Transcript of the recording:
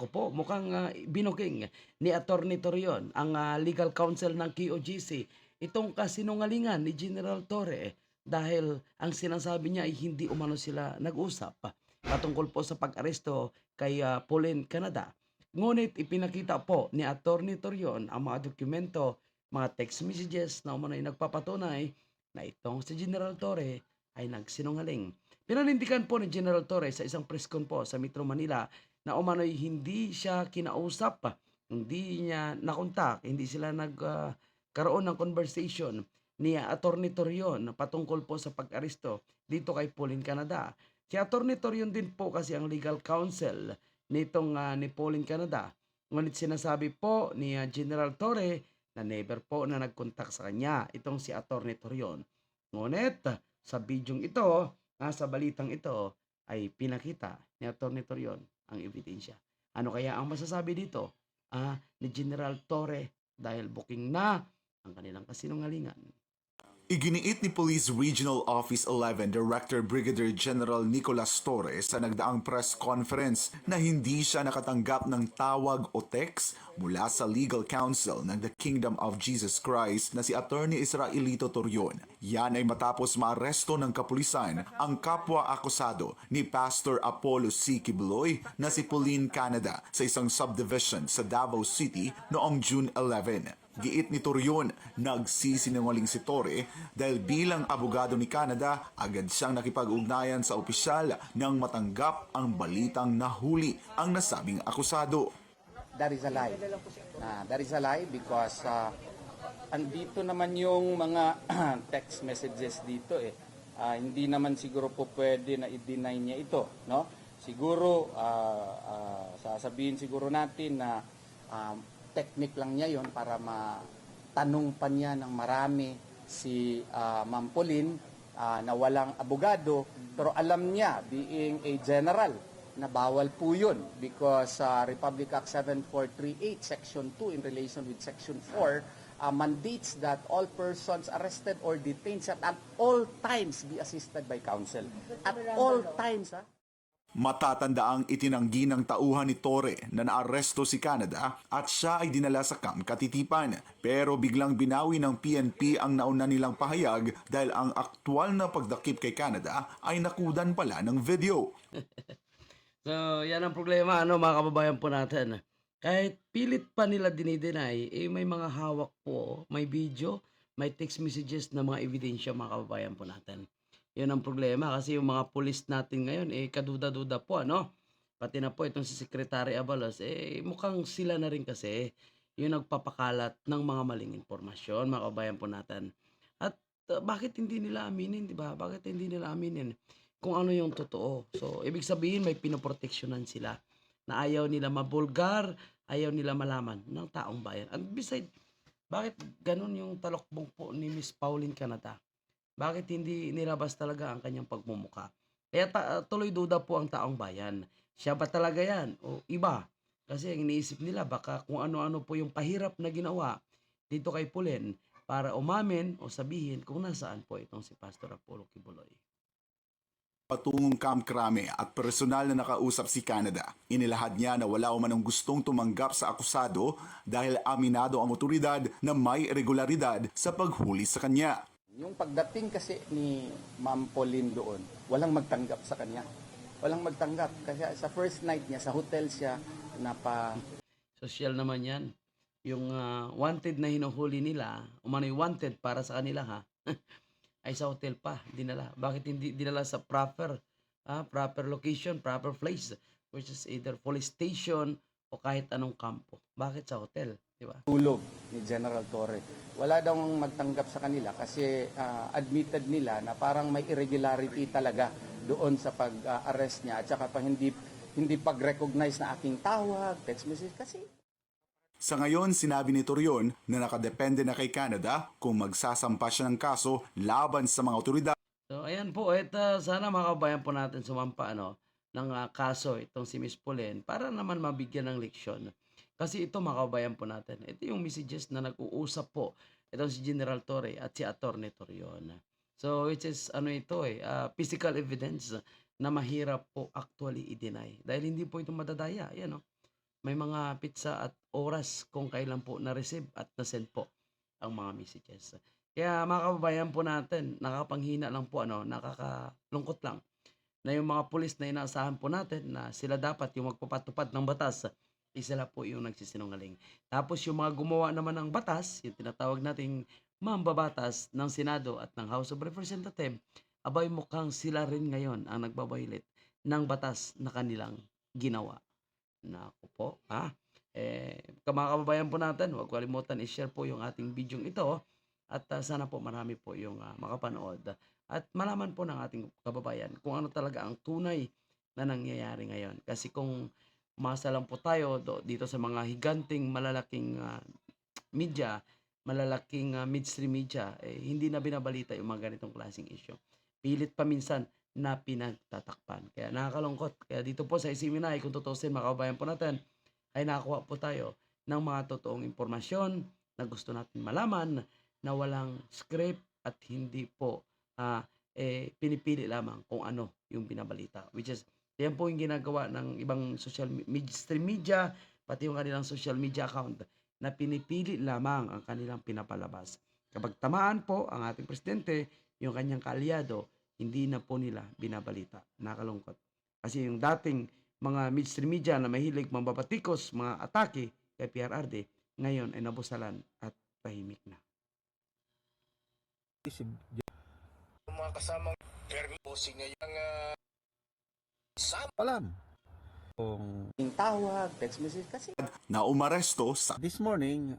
Ko po, mukhang ah, binuging ni Attorney Torion, ang ah, legal counsel ng QOGC, itong kasinungalingan ni General Torre dahil ang sinasabi niya ay hindi umano sila nag-usap patungkol po sa pag-aresto kay ah, Pauline Canada. Ngunit ipinakita po ni Attorney Torion ang mga dokumento, mga text messages na umano ay nagpapatunay na itong si General Torre ay nagsinungaling. Pinanindigan po ni General Torre sa isang press con po sa Metro Manila na umano'y hindi siya kinausap, hindi niya nakontak, hindi sila nagkaroon ng conversation ni Attorney Torion patungkol po sa pag-aresto dito kay Pauline Canada. Si Attorney Torion din po kasi ang legal counsel nitong ah, ni Pauline Canada. Ngunit sinasabi po ni ah, General Torre na never po na nagkontak sa kanya itong si Attorney Torion. Ngunit sa bidyong ito, ah, sa balitang ito, ay pinakita ni Attorney Torion ang ebidensya. Ano kaya ang masasabi dito ah, ni General Torre dahil booking na ang kanilang kasinungalingan? Iginiit ni Police Regional Office 11 Director Brigadier General Nicolas Torres sa nagdaang press conference na hindi siya nakatanggap ng tawag o text mula sa legal counsel ng The Kingdom of Jesus Christ na si Attorney Israelito Torion. Yan ay matapos maaresto ng kapulisan ang kapwa akusado ni Pastor Apollo C. Kibuloy na si Pauline Canada sa isang subdivision sa Davao City noong June 11. Giit ni Torion, nagsisinungaling si Torre dahil bilang abogado ni Canada, agad siyang nakipag-ugnayan sa opisyal nang matanggap ang balitang nahuli ang nasabing akusado. that is a lie. Na that is a lie because uh, andito naman yung mga text messages dito eh. Ah, hindi naman siguro po pwede na i-deny niya ito, no? Siguro ah, ah, sasabihin siguro natin na um, technique lang niya yon para matanong pa niya ng marami si ah, Ma'am Pauline ah, na walang abogado pero alam niya being a general na bawal po yun because uh, Republic Act 7438 Section 2 in relation with Section 4 uh, mandates that all persons arrested or detained shall at all times be assisted by counsel. At all times, ha? Matatandaang itinanggi ng tauhan ni Torre na naaresto si Canada at siya ay dinala sa Camp Katitipan. Pero biglang binawi ng PNP ang nauna nilang pahayag dahil ang aktwal na pagdakip kay Canada ay nakudan pala ng video. So, yan ang problema, ano, mga kababayan po natin. Kahit pilit pa nila dinideny, eh, may mga hawak po, may video, may text messages na mga ebidensya, mga kababayan po natin. Yun ang problema kasi yung mga pulis natin ngayon, eh, kaduda-duda po, ano? Pati na po itong si Secretary Abalos, eh, mukhang sila na rin kasi yung nagpapakalat ng mga maling impormasyon, mga kababayan po natin. At uh, bakit hindi nila aminin, di ba? Bakit hindi nila aminin kung ano yung totoo? So, ibig sabihin may pinoproteksyonan sila na ayaw nila mabulgar, ayaw nila malaman ng taong bayan. And beside, bakit ganun yung talokbong po ni Miss Pauline Canada? Bakit hindi nilabas talaga ang kanyang pagmumuka? Kaya ta- tuloy duda po ang taong bayan. Siya ba talaga yan? O iba? Kasi ang iniisip nila baka kung ano-ano po yung pahirap na ginawa dito kay Pulen para umamin o sabihin kung nasaan po itong si Pastor Apollo Kibuloy. Patungong Camp Crame at personal na nakausap si Canada. Inilahad niya na wala umanong gustong tumanggap sa akusado dahil aminado ang otoridad na may irregularidad sa paghuli sa kanya. Yung pagdating kasi ni Ma'am Pauline doon, walang magtanggap sa kanya. Walang magtanggap. Kasi sa first night niya, sa hotel siya, napa, Social naman yan. Yung ah, wanted na hinuhuli nila, umano'y wanted para sa kanila ha, ay sa hotel pa, dinala. Bakit hindi dinala sa proper, ah, proper location, proper place, which is either police station o kahit anong kampo. Bakit sa hotel, di ba? tulog ni General Torre. Wala daw magtanggap sa kanila kasi ah, admitted nila na parang may irregularity talaga doon sa pag-arrest niya at saka pa hindi hindi pag-recognize na aking tawag, text message kasi Sa ngayon, sinabi ni Torion na nakadepende na kay Canada kung magsasampa siya ng kaso laban sa mga otoridad So, ayan po. At ah, sana makabayan po natin sumampa ano, ng ah, kaso itong si Miss Pulen para naman mabigyan ng leksyon. Kasi ito makabayan po natin. Ito yung messages na nag-uusap po. Itong si General Torre at si Attorney Torion. So, which is ano ito eh, ah, physical evidence na mahirap po actually i-deny. Dahil hindi po ito madadaya. Ayan oh. may mga pizza at oras kung kailan po na-receive at na-send po ang mga messages. Kaya mga kababayan po natin, nakapanghina lang po, ano, nakakalungkot lang na yung mga pulis na inaasahan po natin na sila dapat yung magpapatupad ng batas, eh, sila po yung nagsisinungaling. Tapos yung mga gumawa naman ng batas, yung tinatawag nating mambabatas ng Senado at ng House of Representatives, abay mukhang sila rin ngayon ang nagbabaylit ng batas na kanilang ginawa. Naku po, ha? Eh, mga kababayan po natin, huwag kalimutan i-share po yung ating video ito at ah, sana po marami po yung ah, makapanood at malaman po ng ating kababayan kung ano talaga ang tunay na nangyayari ngayon. Kasi kung masa lang po tayo do, dito sa mga higanting malalaking ah, media, malalaking ah, midstream media, eh, hindi na binabalita yung mga ganitong klaseng issue. Pilit pa minsan na pinagtatakpan. Kaya nakakalungkot. Kaya dito po sa Isiminay, kung tutusin, mga kababayan po natin, ay nakakuha po tayo ng mga totoong impormasyon na gusto natin malaman na walang script at hindi po ah, eh, pinipili lamang kung ano yung binabalita. Which is, yan po yung ginagawa ng ibang social mainstream media, pati yung kanilang social media account na pinipili lamang ang kanilang pinapalabas. Kapag tamaan po ang ating presidente, yung kanyang kaalyado, hindi na po nila binabalita. Nakalungkot. Kasi yung dating mga mainstream media na mahilig mambabatikos, mga atake kay PRRD, ngayon ay nabusalan at tahimik na. Mga kasamang permi posing ngayon. Ang uh, alam. Kung Yung tawag, text message, kasi na umaresto sa this morning